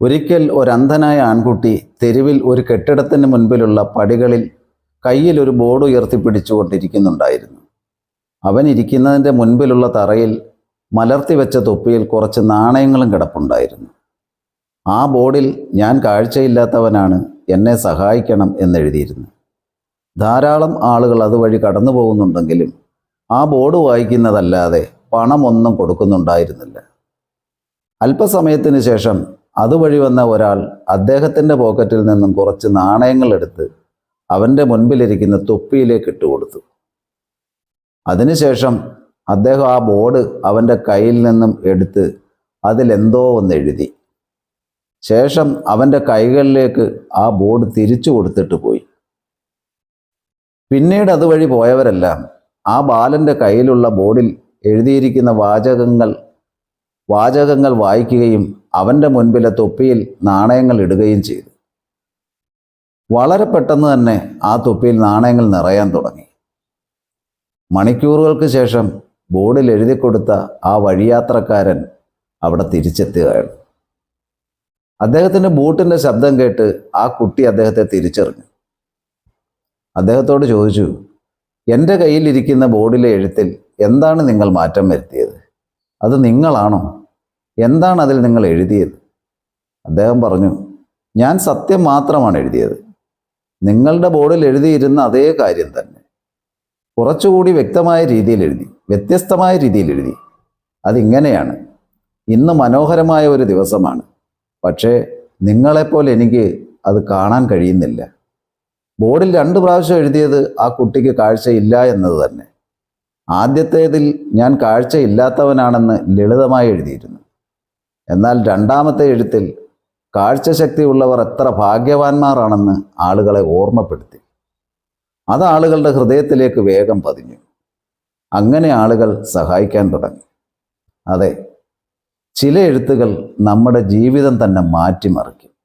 ഒരിക്കൽ ഒരന്ധനായ ആൺകുട്ടി തെരുവിൽ ഒരു കെട്ടിടത്തിന് മുൻപിലുള്ള പടികളിൽ കയ്യിൽ ഒരു ബോർഡ് ഉയർത്തി പിടിച്ചുകൊണ്ടിരിക്കുന്നുണ്ടായിരുന്നു. അവൻ ഇരിക്കുന്നതിന്റെ മുൻപിലുള്ള തറയിൽ മലർത്തി വെച്ച തൊപ്പിയിൽ കുറച്ച് നാണയങ്ങളും കിടപ്പുണ്ടായിരുന്നു. ആ ബോർഡിൽ ഞാൻ കാഴ്ചയില്ലാത്തവനാണ് എന്നെ സഹായിക്കണം എന്നെഴുതിയിരുന്നു. ധാരാളം ആളുകൾ അതുവഴി കടന്നു പോകുന്നുണ്ടെങ്കിലും ആ ബോർഡ് വായിക്കുന്നതല്ലാതെ പണമൊന്നും കൊടുക്കുന്നുണ്ടായിരുന്നില്ല. അല്പസമയത്തിന് ശേഷം അതുവഴി വന്ന ഒരാൾ അദ്ദേഹത്തിന്റെ പോക്കറ്റിൽ നിന്നും കുറച്ച് നാണയങ്ങൾ എടുത്ത് അവന്റെ മുൻപിലിരിക്കുന്ന തൊപ്പിയിലേക്ക് ഇട്ടുകൊടുത്തു അതിനുശേഷം അദ്ദേഹം ആ ബോർഡ് അവന്റെ കയ്യിൽ നിന്നും എടുത്ത് അതിലെന്തോ ഒന്ന് എഴുതി. ശേഷം അവന്റെ കൈകളിലേക്ക് ആ ബോർഡ് തിരിച്ചു കൊടുത്തിട്ട് പോയി. പിന്നീട് അതുവഴി പോയവരെല്ലാം ആ ബാലന്റെ കയ്യിലുള്ള ബോർഡിൽ എഴുതിയിരിക്കുന്ന വാചകങ്ങൾ വാചകങ്ങൾ വായിക്കുകയും അവന്റെ മുൻപിലെ തൊപ്പിയിൽ നാണയങ്ങൾ ഇടുകയും ചെയ്തു. വളരെ പെട്ടെന്ന് തന്നെ ആ തൊപ്പിയിൽ നാണയങ്ങൾ നിറയാൻ തുടങ്ങി. മണിക്കൂറുകൾക്ക് ശേഷം ബോർഡിൽ എഴുതി കൊടുത്ത ആ വഴിയാത്രക്കാരൻ അവിടെ തിരിച്ചെത്തുകയാണ്. അദ്ദേഹത്തിന്റെ ബൂട്ടിന്റെ ശബ്ദം കേട്ട് ആ കുട്ടി അദ്ദേഹത്തെ തിരിച്ചറിഞ്ഞു. അദ്ദേഹത്തോട് ചോദിച്ചു എന്റെ കയ്യിലിരിക്കുന്ന ബോർഡിലെ എഴുത്തിൽ എന്താണ് നിങ്ങൾ മാറ്റം വരുത്തിയത്? അത് നിങ്ങളാണോ? എന്താണ് അതിൽ നിങ്ങൾ എഴുതിയത്? അദ്ദേഹം പറഞ്ഞു ഞാൻ സത്യം മാത്രമാണ് എഴുതിയത്. നിങ്ങളുടെ ബോർഡിൽ എഴുതിയിരുന്ന അതേ കാര്യം തന്നെ. കുറച്ചുകൂടി വ്യക്തമായ രീതിയിൽ എഴുതി വ്യത്യസ്തമായ രീതിയിൽ എഴുതി. അതിങ്ങനെയാണ്. ഇന്ന് മനോഹരമായ ഒരു ദിവസമാണ്. പക്ഷേ നിങ്ങളെപ്പോലെ എനിക്ക് അത് കാണാൻ കഴിയുന്നില്ല. ബോർഡിൽ രണ്ട് പ്രാവശ്യം എഴുതിയത് ആ കുട്ടിക്ക് കാഴ്ചയില്ല എന്നത് തന്നെ. ആദ്യത്തേതിൽ ഞാൻ കാഴ്ചയില്ലാത്തവനാണെന്ന് ലളിതമായി എഴുതിയിരുന്നു. എന്നാൽ രണ്ടാമത്തെ എഴുത്തിൽ കാഴ്ചശക്തിയുള്ളവർ എത്ര ഭാഗ്യവാന്മാരാണെന്ന് ആളുകളെ ഓർമ്മപ്പെടുത്തി. അത് ആളുകളുടെ ഹൃദയത്തിലേക്ക് വേഗം പതിഞ്ഞു. അങ്ങനെ ആളുകൾ സഹായിക്കാൻ തുടങ്ങി. അതെ ചില എഴുത്തുകൾ നമ്മുടെ ജീവിതം തന്നെ മാറ്റിമറിക്കും.